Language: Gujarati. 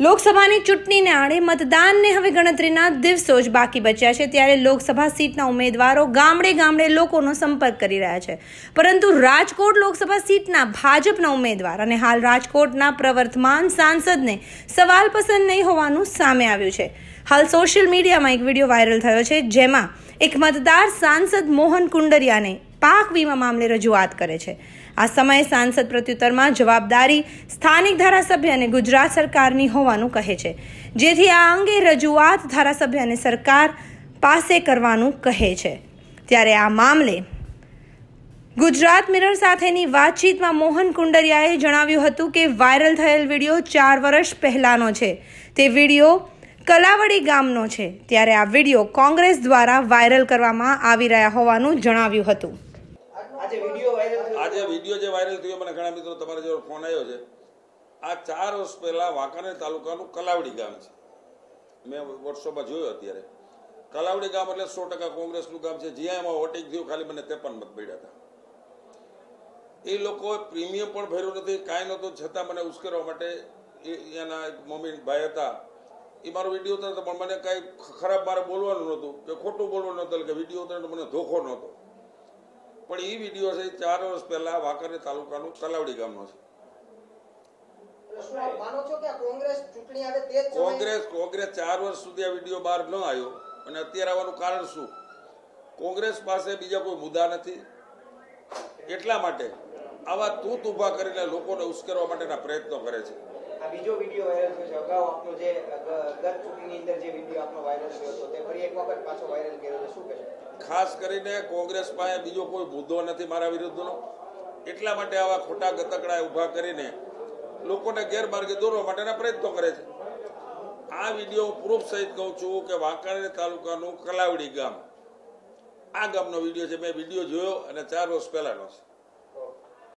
લોકસભાની ચૂંટણીને આડે મતદાનને હવે ગણતરીના દિવસો જ બાકી બચ્યા છે. ત્યારે લોકસભા સીટના ઉમેદવારો ગામડે ગામડે લોકોનો સંપર્ક કરી રહ્યા છે. પરંતુ રાજકોટ લોકસભા સીટના ભાજપના ઉમેદવાર અને હાલ રાજકોટના પ્રવર્તમાન સાંસદને સવાલ પસંદ નહીં હોવાનું સામે આવ્યું છે. હાલ સોશિયલ મીડિયામાં એક વીડિયો વાયરલ થયો છે જેમાં એક મતદાર સાંસદ મોહન કુંડરિયાને પાક વીમા મામલે રજૂઆત કરે છે. આ સમયે સાંસદ પ્રત્યુત્તરમાં જવાબદારી સ્થાનિક ધારાસભ્ય અને ગુજરાત સરકારની હોવાનું કહે છે. જેથી આ અંગે રજૂઆત ધારાસભ્ય અને સરકાર પાસે કરવાનું કહે છે. ત્યારે આ મામલે ગુજરાત મિરર સાથેની વાતચીતમાં મોહન કુંડરિયાએ જણાવ્યું હતું કે વાયરલ થયેલ વીડિયો ચાર વર્ષ પહેલાંનો છે. તે વીડિયો કલાવડી ગામનો છે, ત્યારે આ વીડિયો કોંગ્રેસ દ્વારા વાયરલ કરવામાં આવી રહ્યા હોવાનું જણાવ્યું હતું. આજે વીડિયો જે વાયરલ થયો, મને ઘણા મિત્રો તમારા જેવો ફોન આવ્યો છે. આ ચાર વર્ષ પહેલા વાંકાનેર તાલુકાનું કલાવડી ગામ છે. મેં વોટ્સઅપમાં જોયું અત્યારે. કલાવડી ગામ એટલે સો ટકા કોંગ્રેસનું ગામ છે. જ્યાં એમાં વોટિંગ થયું, ખાલી મને ત્રેપન મત પડ્યા હતા. એ લોકોએ પ્રીમિયમ પણ ભર્યું નથી, કાંઈ નહોતું. છતાં મને ઉશ્કેરવા માટે એના મમ્મી ભાઈ હતા એ મારો વીડિયો તો પણ મને કાંઈ ખરાબ મારે બોલવાનું નહોતું. કે ખોટું બોલવાનું નહોતું કે વીડિયો તો મને ધોખો નહોતો. પણ એ વીડિયો છે ચાર વર્ષ પહેલા વાકરે તાલુકાનું તલાવડી ગામનો છે. કોંગ્રેસ કોંગ્રેસ ચાર વર્ષ સુધી આ વીડિયો બહાર ન આવ્યો. અને અત્યારે આવવાનું કારણ શું? કોંગ્રેસ પાસે બીજા કોઈ મુદ્દા નથી. એટલા માટે આવા તૂત ઊભા કરીને લોકોને ઉશ્કેરવા માટેના પ્રયત્નો કરે છે. આ બીજો વીડિયો વાયરલ થયો છે. અગાઉ આપનો જે ગત ચૂંટણીની અંદર જે વીડિયો આપનો વાયરલ થયો હતો તે ફરી એક વખત પાછો વાયરલ કર્યો છે. શું કહેશો ખાસ કરીને કોંગ્રેસ પાસે બીજો કોઈ મુદ્દો નથી મારા વિરુદ્ધનો. એટલા માટે આવા ખોટા ગતકડા ઊભા કરીને લોકોને ગેરમાર્ગે દોરવા માટેના પ્રયત્નો કરે છે. આ વીડિયો પ્રૂફ સહિત કહું છું કે વાંકાનેર તાલુકાનું કલાવડી ગામ. આ ગામનો વીડિયો છે. મેં વીડિયો જોયો અને ચાર વર્ષ પહેલાનો છે.